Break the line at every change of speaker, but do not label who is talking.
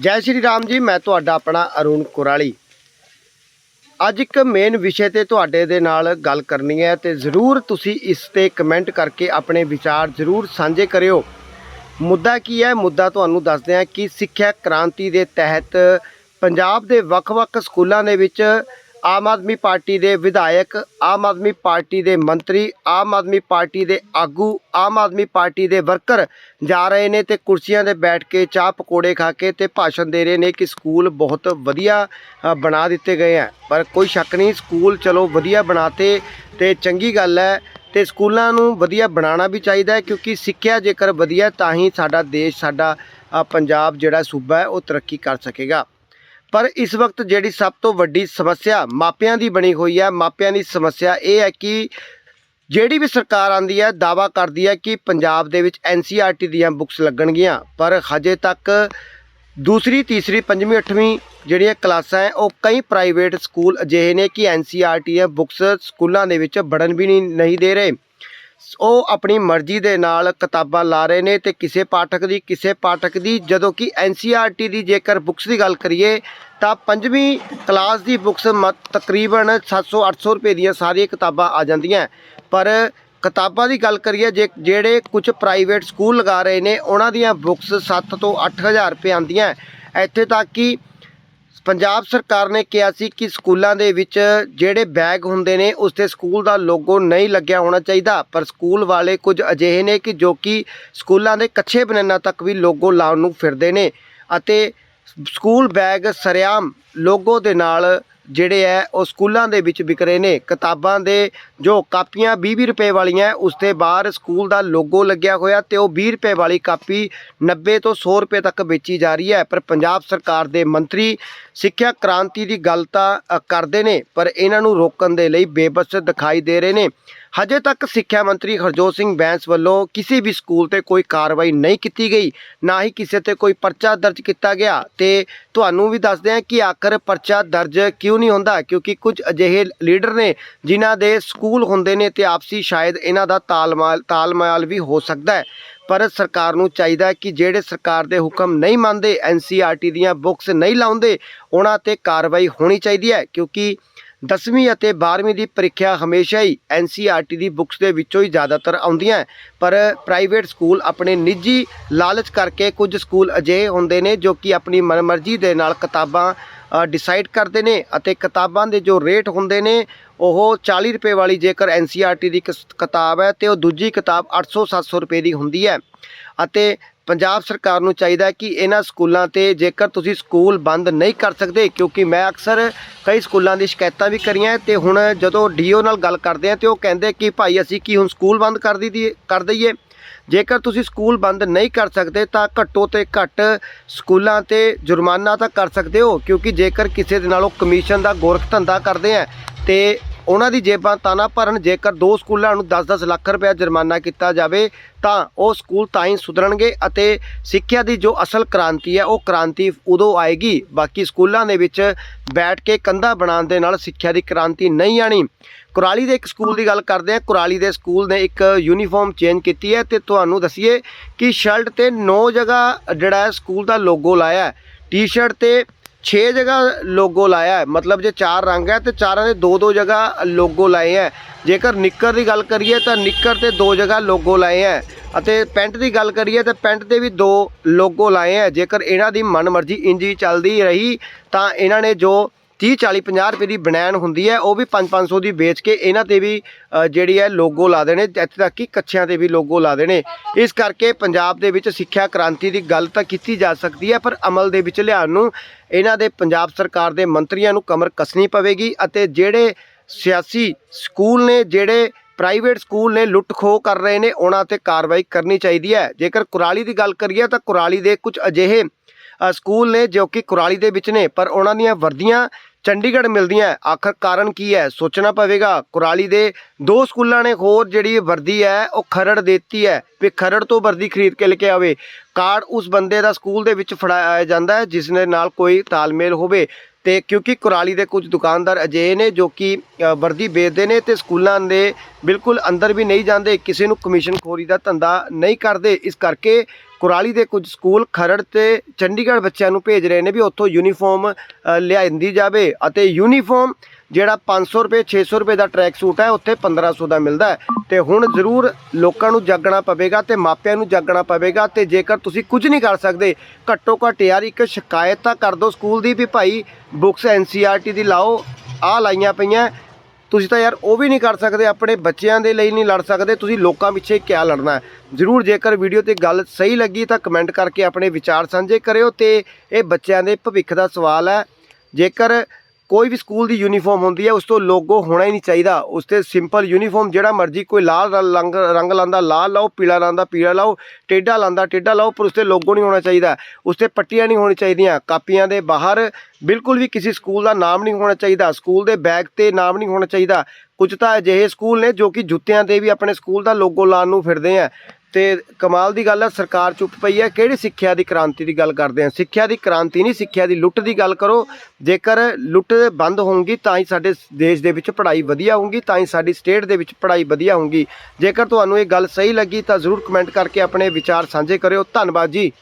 ਜੈ ਸ਼੍ਰੀ ਰਾਮ ਜੀ, ਮੈਂ ਤੁਹਾਡਾ ਆਪਣਾ ਅਰੁਣ ਕੁਰਾਲੀ। ਅੱਜ ਇੱਕ ਮੇਨ ਵਿਸ਼ੇ ਤੇ ਤੁਹਾਡੇ ਦੇ ਨਾਲ ਗੱਲ ਕਰਨੀ ਹੈ ਤੇ ਜ਼ਰੂਰ ਤੁਸੀਂ ਇਸ ਤੇ ਕਮੈਂਟ ਕਰਕੇ ਆਪਣੇ ਵਿਚਾਰ ਜ਼ਰੂਰ ਸਾਂਝੇ ਕਰਿਓ। ਮੁੱਦਾ ਕੀ ਹੈ? ਮੁੱਦਾ ਤੁਹਾਨੂੰ ਦੱਸਦੇ ਹਾਂ ਕਿ ਸਿੱਖਿਆ ਕ੍ਰਾਂਤੀ ਦੇ ਤਹਿਤ ਪੰਜਾਬ ਦੇ ਵੱਖ-ਵੱਖ ਸਕੂਲਾਂ ਦੇ ਵਿੱਚ ਆਮ ਆਦਮੀ ਪਾਰਟੀ ਦੇ ਵਿਧਾਇਕ, ਆਮ ਆਦਮੀ ਪਾਰਟੀ ਦੇ ਮੰਤਰੀ, ਆਮ ਆਦਮੀ ਪਾਰਟੀ ਦੇ ਆਗੂ, ਆਮ ਆਦਮੀ ਪਾਰਟੀ ਦੇ ਵਰਕਰ ਜਾ ਰਹੇ ਨੇ ਤੇ ਕੁਰਸੀਆਂ ਤੇ ਬੈਠ ਕੇ ਚਾਹ ਪਕੌੜੇ ਖਾ ਕੇ ਤੇ ਭਾਸ਼ਣ ਦੇ ਰਹੇ ਨੇ ਕਿ ਸਕੂਲ ਬਹੁਤ ਵਧੀਆ ਬਣਾ ਦਿੱਤੇ ਗਏ ਆ ਪਰ ਕੋਈ ਸ਼ੱਕ ਨਹੀਂ, ਸਕੂਲ ਚਲੋ ਵਧੀਆ ਬਣਾਤੇ ਤੇ ਚੰਗੀ ਗੱਲ ਹੈ ਤੇ ਸਕੂਲਾਂ ਨੂੰ ਵਧੀਆ ਬਣਾਉਣਾ ਵੀ ਚਾਹੀਦਾ ਹੈ ਕਿਉਂਕਿ ਸਿੱਖਿਆ ਜੇਕਰ ਵਧੀਆ ਤਾਂ ਹੀ ਸਾਡਾ ਦੇਸ਼, ਸਾਡਾ ਪੰਜਾਬ ਜਿਹੜਾ ਸੂਬਾ ਹੈ ਉਹ ਤਰੱਕੀ ਕਰ ਸਕੇਗਾ। ਪਰ ਇਸ ਵਕਤ ਜਿਹੜੀ ਸਭ ਤੋਂ ਵੱਡੀ ਸਮੱਸਿਆ ਮਾਪਿਆਂ ਦੀ ਬਣੀ ਹੋਈ ਹੈ, ਮਾਪਿਆਂ ਦੀ ਸਮੱਸਿਆ ਇਹ ਹੈ ਕਿ ਜਿਹੜੀ ਵੀ ਸਰਕਾਰ ਆਂਦੀ ਹੈ ਦਾਵਾ ਕਰਦੀ ਹੈ ਕਿ ਪੰਜਾਬ ਦੇ ਵਿੱਚ ਐਨਸੀਆਰਟੀ ਦੀਆਂ ਬੁੱਕਸ ਲੱਗਣਗੀਆਂ, ਪਰ ਹਜੇ ਤੱਕ ਦੂਸਰੀ, ਤੀਸਰੀ, ਪੰਜਵੀਂ, ਅੱਠਵੀਂ ਜਿਹੜੀਆਂ ਕਲਾਸਾਂ ਹੈ, ਉਹ ਕਈ ਪ੍ਰਾਈਵੇਟ ਸਕੂਲ ਅਜਿਹੇ ਨੇ ਕਿ ਐਨਸੀਆਰਟੀ ਦੀਆਂ ਬੁੱਕਸ ਸਕੂਲਾਂ ਦੇ ਵਿੱਚ ਵੜਨ ਵੀ ਨਹੀਂ ਨਹੀਂ ਦੇ ਰਹੇ। ਉਹ ਆਪਣੀ ਮਰਜ਼ੀ ਦੇ ਨਾਲ ਕਿਤਾਬਾਂ ਲਾ ਰਹੇ ਨੇ ਤੇ ਕਿਸੇ ਪਾਠਕ ਦੀ, ਕਿਸੇ ਪਾਠਕ ਦੀ, ਜਦੋਂ ਕਿ ਐਨਸੀਆਰਟੀ ਦੀ ਜੇਕਰ ਬੁੱਕਸ ਦੀ ਗੱਲ ਕਰੀਏ, ਤਾਂ ਪੰਜਵੀਂ ਕਲਾਸ ਦੀ ਬੁੱਕਸ ਤਕਰੀਬਨ 700 800 ਰੁਪਏ ਦੀਆਂ ਸਾਰੀਆਂ ਕਿਤਾਬਾਂ ਆ ਜਾਂਦੀਆਂ। ਪਰ ਕਿਤਾਬਾਂ ਦੀ ਗੱਲ ਕਰੀਏ, ਜੇ, ਜਿਹੜੇ ਕੁਝ ਪ੍ਰਾਈਵੇਟ ਸਕੂਲ ਲਗਾ ਰਹੇ ਨੇ, ਉਹਨਾਂ ਦੀਆਂ ਬੁੱਕਸ 7 ਤੋਂ 8000 ਰੁਪਏ ਆਉਂਦੀਆਂ। ਇੱਥੇ ਤੱਕ ਕਿ ਪੰਜਾਬ ਸਰਕਾਰ ਨੇ ਕਿਹਾ ਸੀ ਕਿ ਸਕੂਲਾਂ ਦੇ ਵਿੱਚ ਜਿਹੜੇ ਬੈਗ ਹੁੰਦੇ ਨੇ, ਉਸ ਤੇ ਸਕੂਲ ਦਾ ਲੋਗੋ ਨਹੀਂ ਲੱਗਿਆ ਹੋਣਾ ਚਾਹੀਦਾ। ਪਰ ਸਕੂਲ ਵਾਲੇ ਕੁਝ ਅਜਿਹੇ ਨੇ ਕਿ ਜੋ ਕਿ ਸਕੂਲਾਂ ਦੇ ਕੱਛੇ ਬਨਾਨਾ ਤੱਕ ਵੀ ਲੋਗੋ ਲਾਉਣ ਨੂੰ ਫਿਰਦੇ ਨੇ ਅਤੇ ਸਕੂਲ ਬੈਗ ਸਰਿਆਮ ਲੋਗੋ ਦੇ ਨਾਲ ਜਿਹੜੇ ਹੈ ਉਹ ਸਕੂਲਾਂ ਦੇ ਵਿੱਚ ਵਿਕ ਰਹੇ ਨੇ। ਕਿਤਾਬਾਂ ਦੇ ਜੋ ਕਾਪੀਆਂ 20-20 ਰੁਪਏ ਵਾਲੀਆਂ ਉਸ ਦੇ ਬਾਹਰ ਸਕੂਲ ਦਾ ਲੋਗੋ ਲੱਗਿਆ ਹੋਇਆ ਤੇ ਉਹ 20 ਰੁਪਏ ਵਾਲੀ ਕਾਪੀ 90 ਤੋਂ 100 ਰੁਪਏ ਤੱਕ ਵੇਚੀ ਜਾ ਰਹੀ ਹੈ ਪਰ ਪੰਜਾਬ ਸਰਕਾਰ ਦੇ ਮੰਤਰੀ ਸਿੱਖਿਆ ਕ੍ਰਾਂਤੀ ਦੀ ਗੱਲ ਤਾਂ ਕਰਦੇ ਨੇ, ਪਰ ਇਹਨਾਂ ਨੂੰ ਰੋਕਣ ਦੇ ਲਈ ਬੇਬਸ ਦਿਖਾਈ ਦੇ ਰਹੇ ਨੇ। ਹਜੇ ਤੱਕ ਸਿੱਖਿਆ ਮੰਤਰੀ ਹਰਜੋਤ ਸਿੰਘ ਬੈਂਸ ਵੱਲੋਂ ਕਿਸੇ ਵੀ ਸਕੂਲ ਤੇ ਕੋਈ ਕਾਰਵਾਈ ਨਹੀਂ ਕੀਤੀ ਗਈ, ਨਾ ਹੀ ਕਿਸੇ ਤੇ ਕੋਈ ਪਰਚਾ ਦਰਜ ਕੀਤਾ ਗਿਆ ਤੇ ਤੁਹਾਨੂੰ ਵੀ ਦੱਸਦੇ ਹਾਂ ਕਿ ਆਖਰ ਪਰਚਾ ਦਰਜ ਕਿਉਂ ਨਹੀਂ ਹੁੰਦਾ, ਕਿਉਂਕਿ ਕੁਝ ਅਜਿਹੇ ਲੀਡਰ ਨੇ ਜਿਨ੍ਹਾਂ ਦੇ ਸਕੂਲ ਹੁੰਦੇ ਨੇ ਤੇ ਆਪਸੀ ਸ਼ਾਇਦ ਇਹਨਾਂ ਦਾ ਤਾਲਮਾਲ ਤਾਲਮਾਲ ਵੀ ਹੋ ਸਕਦਾ ਹੈ। ਪਰ ਸਰਕਾਰ ਨੂੰ ਚਾਹੀਦਾ ਕਿ ਜਿਹੜੇ ਸਰਕਾਰ ਦੇ ਹੁਕਮ ਨਹੀਂ ਮੰਨਦੇ ਐਨਸੀਆਰਟੀ ਦੀਆਂ ਬੁੱਕਸ ਨਹੀਂ ਲਾਉਂਦੇ, ਉਹਨਾਂ ਤੇ ਕਾਰਵਾਈ ਹੋਣੀ ਚਾਹੀਦੀ ਹੈ, ਕਿਉਂਕਿ 10ਵੀਂ ਅਤੇ 12ਵੀਂ ਦੀ ਪ੍ਰੀਖਿਆ ਹਮੇਸ਼ਾ ਹੀ ਐਨਸੀਆਰਟੀ ਦੀ ਬੁੱਕਸ ਦੇ ਵਿੱਚੋਂ ਹੀ ਜ਼ਿਆਦਾਤਰ ਆਉਂਦੀਆਂ ਹੈ। ਪਰ ਪ੍ਰਾਈਵੇਟ ਸਕੂਲ ਆਪਣੇ ਨਿੱਜੀ ਲਾਲਚ ਕਰਕੇ ਕੁਝ ਸਕੂਲ ਅਜਿਹੇ ਹੁੰਦੇ ਨੇ ਜੋ ਕਿ ਆਪਣੀ ਮਨਮਰਜ਼ੀ ਦੇ ਨਾਲ ਕਿਤਾਬਾਂ ਡਿਸਾਈਡ ਕਰਦੇ ਨੇ ਅਤੇ ਕਿਤਾਬਾਂ ਦੇ ਜੋ ਰੇਟ ਹੁੰਦੇ ਨੇ, ਉਹ 40 ਰੁਪਏ ਵਾਲੀ ਜੇਕਰ ਐਨਸੀਆਰਟੀ ਦੀ ਕਿਸ- ਕਿਤਾਬ ਹੈ ਤੇ ਉਹ ਦੂਜੀ ਕਿਤਾਬ 800 700 ਰੁਪਏ ਦੀ ਹੁੰਦੀ ਹੈ। ਅਤੇ ਪੰਜਾਬ ਸਰਕਾਰ ਨੂੰ ਚਾਹੀਦਾ ਕਿ ਇਹਨਾਂ ਸਕੂਲਾਂ ਤੇ ਜੇਕਰ ਤੁਸੀਂ ਸਕੂਲ ਬੰਦ ਨਹੀਂ ਕਰ ਸਕਦੇ, ਕਿਉਂਕਿ ਮੈਂ ਅਕਸਰ ਕਈ ਸਕੂਲਾਂ ਦੀ ਸ਼ਿਕਾਇਤਾਂ ਵੀ ਕਰੀਆਂ ਤੇ ਹੁਣ ਜਦੋਂ ਡੀਓ ਨਾਲ ਗੱਲ ਕਰਦੇ ਆ ਤੇ ਉਹ ਕਹਿੰਦੇ ਕਿ ਭਾਈ ਅਸੀਂ ਕੀ ਹੁਣ ਸਕੂਲ ਬੰਦ ਕਰ ਦੀ, ਕਰ ਦਈਏ? ਜੇਕਰ ਤੁਸੀਂ ਸਕੂਲ ਬੰਦ ਨਹੀਂ ਕਰ ਸਕਦੇ, ਤਾਂ ਘੱਟੋ ਤੇ ਘੱਟ ਸਕੂਲਾਂ ਤੇ ਜੁਰਮਾਨਾ ਤਾਂ ਕਰ ਸਕਦੇ ਹੋ, ਕਿਉਂਕਿ ਜੇਕਰ ਕਿਸੇ ਦੇ ਨਾਲੋਂ ਕਮਿਸ਼ਨ ਦਾ ਗੋਰਖ ਧੰਦਾ ਕਰਦੇ ਆ, ਤੇ ਉਹਨਾਂ ਦੀ ਜੇਬਾਂ ਤਾਂ ਨਾ ਭਰਨ ਜੇਕਰ ਦੋ ਸਕੂਲਾਂ ਨੂੰ 10-10 ਲੱਖ ਰੁਪਏ ਜੁਰਮਾਨਾ ਕੀਤਾ ਜਾਵੇ, ਤਾਂ ਉਹ ਸਕੂਲ ਤਾਂ ਹੀ ਸੁਧਰਨਗੇ ਅਤੇ ਸਿੱਖਿਆ ਦੀ ਜੋ ਅਸਲ ਕ੍ਰਾਂਤੀ ਹੈ, ਉਹ ਕ੍ਰਾਂਤੀ ਉਦੋਂ ਆਏਗੀ। ਬਾਕੀ ਸਕੂਲਾਂ ਦੇ ਵਿੱਚ ਬੈਠ ਕੇ ਕੰਧਾ ਬਣਾਉਣ ਦੇ ਨਾਲ ਸਿੱਖਿਆ ਦੀ ਕ੍ਰਾਂਤੀ ਨਹੀਂ ਆਣੀ ਕੁਰਾਲੀ ਦੇ ਇੱਕ ਸਕੂਲ ਦੀ ਗੱਲ ਕਰਦੇ ਹਾਂ। ਕੁਰਾਲੀ ਦੇ ਸਕੂਲ ਨੇ ਇੱਕ ਯੂਨੀਫਾਰਮ ਚੇਂਜ ਕੀਤੀ ਹੈ ਤੇ ਤੁਹਾਨੂੰ ਦਸੀਏ ਕਿ ਸ਼ਰਟ ਤੇ 9 ਜਗ੍ਹਾ ਜਿਹੜਾ ਸਕੂਲ ਦਾ ਲੋਗੋ ਲਾਇਆ ਟੀ-ਸ਼ਰਟ ਤੇ 6 ਜਗ੍ਹਾ ਲੋਗੋ ਲਾਇਆ ਹੈ। ਮਤਲਬ ਜੇ ਚਾਰ ਰੰਗ ਹੈ ਤੇ ਚਾਰਾਂ ਦੇ ਦੋ ਦੋ ਜਗ੍ਹਾ ਲੋਗੋ ਲਾਏ ਹੈ। ਜੇਕਰ ਨਿੱਕਰ ਦੀ ਗੱਲ ਕਰੀਏ ਤਾਂ ਨਿੱਕਰ ਤੇ ਦੋ ਜਗ੍ਹਾ ਲੋਗੋ ਲਾਏ ਹੈ ਅਤੇ ਪੈਂਟ ਦੀ ਗੱਲ ਕਰੀਏ ਤਾਂ ਪੈਂਟ ਤੇ ਵੀ ਦੋ ਲੋਗੋ ਲਾਏ ਹੈ। ਜੇਕਰ ਇਹਨਾਂ ਦੀ ਮਨਮਰਜ਼ੀ ਇੰਜੀ ਚੱਲਦੀ ਰਹੀ ਤਾਂ ਇਹਨਾਂ ਨੇ ਜੋ 30 40 50 ਰੁਪਏ ਦੀ ਬਨੈਣ ਹੁੰਦੀ ਹੈ, ਉਹ ਵੀ 5 500 ਦੀ ਵੇਚ ਕੇ ਇਹਨਾਂ ਤੇ ਵੀ ਜਿਹੜੀ ਹੈ ਲੋਗੋ ਲਾ ਦੇਣੇ। ਇੱਥੇ ਤੱਕ ਕਿ ਕੱਛਿਆਂ ਤੇ ਵੀ ਲੋਗੋ ਲਾ ਦੇਣੇ। ਇਸ ਕਰਕੇ ਪੰਜਾਬ ਦੇ ਵਿੱਚ ਸਿੱਖਿਆ ਕ੍ਰਾਂਤੀ ਦੀ ਗੱਲ ਤਾਂ ਕੀਤੀ ਜਾ ਸਕਦੀ ਹੈ, ਪਰ ਅਮਲ ਦੇ ਵਿੱਚ ਲਿਆਉਣ ਨੂੰ ਇਹਨਾਂ ਦੇ ਪੰਜਾਬ ਸਰਕਾਰ ਦੇ ਮੰਤਰੀਆਂ ਨੂੰ ਕਮਰ ਕੱਸਣੀ ਪਵੇਗੀ ਅਤੇ ਜਿਹੜੇ ਸਿਆਸੀ ਸਕੂਲ ਨੇ, ਜਿਹੜੇ ਪ੍ਰਾਈਵੇਟ ਸਕੂਲ ਨੇ ਲੁੱਟ ਖੋਹ ਕਰ ਰਹੇ ਨੇ, ਉਹਨਾਂ ਤੇ ਕਾਰਵਾਈ ਕਰਨੀ ਚਾਹੀਦੀ ਹੈ। ਜੇਕਰ ਕੁਰਾਲੀ ਦੀ ਗੱਲ ਕਰੀਏ ਤਾਂ ਕੁਰਾਲੀ ਦੇ ਕੁਝ ਅਜਿਹੇ ਸਕੂਲ ਨੇ ਜੋ ਕਿ ਕੁਰਾਲੀ ਦੇ ਵਿੱਚ ਨੇ, ਪਰ ਉਹਨਾਂ ਦੀਆਂ ਵਰਦੀਆਂ ਚੰਡੀਗੜ੍ਹ ਮਿਲਦੀਆਂ ਆਖਰ ਕਾਰਨ ਕੀ ਹੈ? ਸੋਚਣਾ ਪਵੇਗਾ। ਕੁਰਾਲੀ ਦੇ ਦੋ ਸਕੂਲਾਂ ਨੇ ਹੋਰ ਜਿਹੜੀ ਵਰਦੀ ਹੈ, ਉਹ ਖਰੜ ਦਿੱਤੀ ਹੈ। ਵੀ ਖਰੜ ਤੋਂ ਵਰਦੀ ਖਰੀਦ ਕੇ ਲੈ ਕੇ ਆਵੇ। ਕਾਰਡ ਉਸ ਬੰਦੇ ਦਾ ਸਕੂਲ ਦੇ ਵਿੱਚ ਫੜਾਇਆ ਜਾਂਦਾ ਹੈ ਜਿਸ ਦੇ ਨਾਲ ਕੋਈ ਤਾਲਮੇਲ ਹੋਵੇ। ਤੇ ਕਿਉਂਕਿ ਕੁਰਾਲੀ ਦੇ ਕੁਝ ਦੁਕਾਨਦਾਰ ਅਜਿਹੇ ਨੇ ਜੋ ਕਿ ਵਰਦੀ ਵੇਚਦੇ ਨੇ ਤੇ ਸਕੂਲਾਂ ਦੇ ਬਿਲਕੁਲ ਅੰਦਰ ਵੀ ਨਹੀਂ ਜਾਂਦੇ, ਕਿਸੇ ਨੂੰ ਕਮਿਸ਼ਨ ਖੋਰੀ ਦਾ ਧੰਦਾ ਨਹੀਂ ਕਰਦੇ। ਇਸ ਕਰਕੇ ਕੁਰਾਲੀ ਦੇ ਕੁਝ ਸਕੂਲ ਖਰੜ ਤੇ ਚੰਡੀਗੜ੍ਹ ਬੱਚਿਆਂ ਨੂੰ ਭੇਜ ਰਹੇ ਨੇ ਵੀ ਉੱਥੋਂ ਯੂਨੀਫਾਰਮ ਲਿਆਂਦੀ ਜਾਵੇ ਅਤੇ ਯੂਨੀਫਾਰਮ ਜਿਹੜਾ 500 ਰੁਪਏ 600 ਰੁਪਏ ਦਾ ਟਰੈਕ ਸੂਟ ਹੈ, ਉੱਥੇ 1500 ਦਾ ਮਿਲਦਾ ਹੈ। ਤੇ ਹੁਣ ਜ਼ਰੂਰ ਲੋਕਾਂ ਨੂੰ ਜਾਗਣਾ ਪਵੇਗਾ ਤੇ ਮਾਪਿਆਂ ਨੂੰ ਜਾਗਣਾ ਪਵੇਗਾ ਤੇ ਜੇਕਰ ਤੁਸੀਂ ਕੁਝ ਨਹੀਂ ਕਰ ਸਕਦੇ, ਘੱਟੋ ਘੱਟ ਯਾਰ ਇੱਕ ਸ਼ਿਕਾਇਤ ਤਾਂ ਕਰ ਦਿਓ ਸਕੂਲ ਦੀ ਵੀ ਭਾਈ ਬੁੱਕਸ ਐਨਸੀਆਰਟੀ ਦੀ ਲਾਓ ਆ ਲਾਈਆਂ ਪਈਆਂ ਤੁਸੀਂ ਤਾਂ ਯਾਰ ਉਹ ਵੀ ਨਹੀਂ ਕਰ ਸਕਦੇ, ਆਪਣੇ ਬੱਚਿਆਂ ਦੇ ਲਈ ਨਹੀਂ ਲੜ ਸਕਦੇ, ਤੁਸੀਂ ਲੋਕਾਂ ਪਿੱਛੇ ਕਿਆ ਲੜਨਾ ਜ਼ਰੂਰ ਜੇਕਰ ਵੀਡੀਓ ਤੇ ਗੱਲ ਸਹੀ ਲੱਗੀ ਤਾਂ ਕਮੈਂਟ ਕਰਕੇ ਆਪਣੇ ਵਿਚਾਰ ਸਾਂਝੇ ਕਰਿਓ ਤੇ ਇਹ ਬੱਚਿਆਂ ਦੇ ਭਵਿੱਖ ਦਾ ਸਵਾਲ ਹੈ। ਜੇਕਰ ਕੋਈ ਵੀ ਸਕੂਲ ਦੀ ਯੂਨੀਫਾਰਮ ਹੁੰਦੀ ਹੈ, ਉਸ ਤੋਂ ਲੋਗੋ ਹੋਣਾ ਹੀ ਨਹੀਂ ਚਾਹੀਦਾ। ਉਸ ਤੇ ਸਿੰਪਲ ਯੂਨੀਫਾਰਮ ਜਿਹੜਾ ਮਰਜ਼ੀ, ਕੋਈ ਲਾਲ ਰੰਗ ਰੰਗ ਲਾਂਦਾ ਲਾਲ ਲਾਓ, ਪੀਲਾ ਲਾਂਦਾ ਪੀਲਾ ਲਾਓ ਟੇਡਾ ਲਾਂਦਾ ਟੇਡਾ ਲਾਓ, ਪਰ ਉਸ ਤੇ ਲੋਗੋ ਨਹੀਂ ਹੋਣਾ ਚਾਹੀਦਾ। ਉਸ ਤੇ ਪੱਟੀਆਂ ਨਹੀਂ ਹੋਣੀ ਚਾਹੀਦੀਆਂ। ਕਾਪੀਆਂ ਦੇ ਬਾਹਰ ਬਿਲਕੁਲ ਵੀ ਕਿਸੇ ਸਕੂਲ ਦਾ ਨਾਮ ਨਹੀਂ ਹੋਣਾ ਚਾਹੀਦਾ। ਸਕੂਲ ਦੇ ਬੈਗ ਤੇ ਨਾਮ ਨਹੀਂ ਹੋਣਾ ਚਾਹੀਦਾ। ਕੁਝ ਤਾਂ ਅਜਿਹੇ ਸਕੂਲ ਨੇ ਜੋ ਕਿ ਜੁੱਤਿਆਂ ਤੇ ਵੀ ਆਪਣੇ ਸਕੂਲ ਦਾ ਲੋਗੋ ਲਾਉਣ ਨੂੰ ਫਿਰਦੇ ਆ। ਤੇ ਕਮਾਲ ਦੀ ਗੱਲ ਹੈ ਸਰਕਾਰ ਚੁੱਪ ਪਈ ਹੈ ਕਿਹੜੀ ਸਿੱਖਿਆ ਦੀ ਕ੍ਰਾਂਤੀ ਦੀ ਗੱਲ ਕਰਦੇ ਆ? ਸਿੱਖਿਆ ਦੀ ਕ੍ਰਾਂਤੀ ਨਹੀਂ, ਸਿੱਖਿਆ ਦੀ ਲੁੱਟ ਦੀ ਗੱਲ ਕਰੋ। ਜੇਕਰ ਲੁੱਟ ਬੰਦ ਹੋਊਗੀ, ਤਾਂ ਹੀ ਸਾਡੇ ਦੇਸ਼ ਦੇ ਵਿੱਚ ਪੜ੍ਹਾਈ ਵਧੀਆ ਹੋਊਗੀ, ਤਾਂ ਹੀ ਸਾਡੀ ਸਟੇਟ ਦੇ ਵਿੱਚ ਪੜ੍ਹਾਈ ਵਧੀਆ ਹੋਊਗੀ। ਜੇਕਰ ਤੁਹਾਨੂੰ ਇਹ ਗੱਲ ਸਹੀ ਲੱਗੀ, ਤਾਂ ਜ਼ਰੂਰ ਕਮੈਂਟ ਕਰਕੇ ਆਪਣੇ ਵਿਚਾਰ ਸਾਂਝੇ ਕਰਿਓ। ਧੰਨਵਾਦ ਜੀ।